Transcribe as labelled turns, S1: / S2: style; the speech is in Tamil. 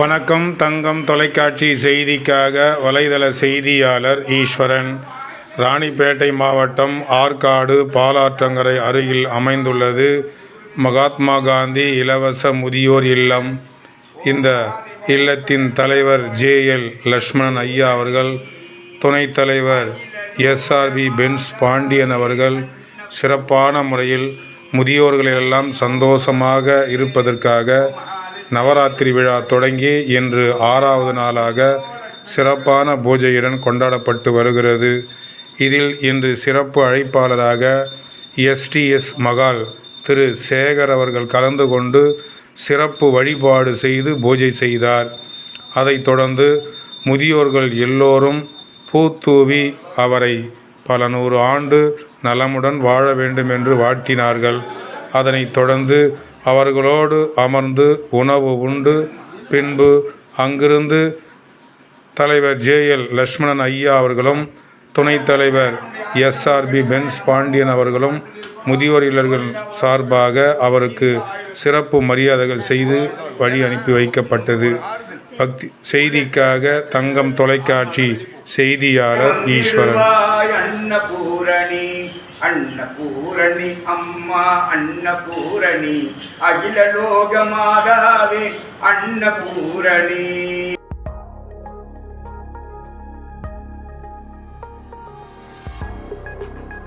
S1: வணக்கம் தங்கம் தொலைக்காட்சி செய்திக்காக வலைதள செய்தியாளர் ஈஸ்வரன். ராணிப்பேட்டை மாவட்டம் ஆற்காடு பாலாற்றங்கரை அருகில் அமைந்துள்ளது. மகாத்மா காந்தி இலவச முதியோர் இல்லம். இந்த இல்லத்தின் தலைவர் ஜே எல் லக்ஷ்மணன் ஐயா அவர்கள் துணைத் தலைவர் எஸ்ஆர்பி பென்ஸ் பாண்டியன் அவர்கள் சிறப்பான முறையில் முதியோர்களெல்லாம் சந்தோஷமாக இருப்பதற்காக நவராத்திரி விழா தொடங்கி இன்று ஆறாவது நாளாக சிறப்பான பூஜையுடன் கொண்டாடப்பட்டு வருகிறது. இதில் இன்று சிறப்பு அழைப்பாளராக எஸ்டிஎஸ் மகால் திரு சேகர் அவர்கள் கலந்து கொண்டு சிறப்பு வழிபாடு செய்து பூஜை செய்தார். அதைத் தொடர்ந்து முதியோர்கள் எல்லோரும் பூத்தூவி அவரை பல நூறு ஆண்டு நலமுடன் வாழ வேண்டும் என்று வாழ்த்தினார்கள். அதனைத் தொடர்ந்து அவர்களோடு அமர்ந்து உணவு உண்டு. பின்பு அங்கிருந்து தலைவர் ஜேஎல் லக்ஷ்மணன் ஐயா அவர்களும் துணைத் தலைவர் எஸ்ஆர்பி பென்ஸ் பாண்டியன் அவர்களும் முதியோர் இல்லர்கள் சார்பாக அவருக்கு சிறப்பு மரியாதைகள் செய்து வழி அனுப்பி வைக்கப்பட்டது. பக்தி செய்திக்காக தங்கம் தொலைக்காட்சி செய்தியாளர் ஈஸ்வரன்.
S2: அன்னபூரணி அன்னபூரணி அம்மா அன்னபூரணி. அகில மாதாவே அன்னபூரணி.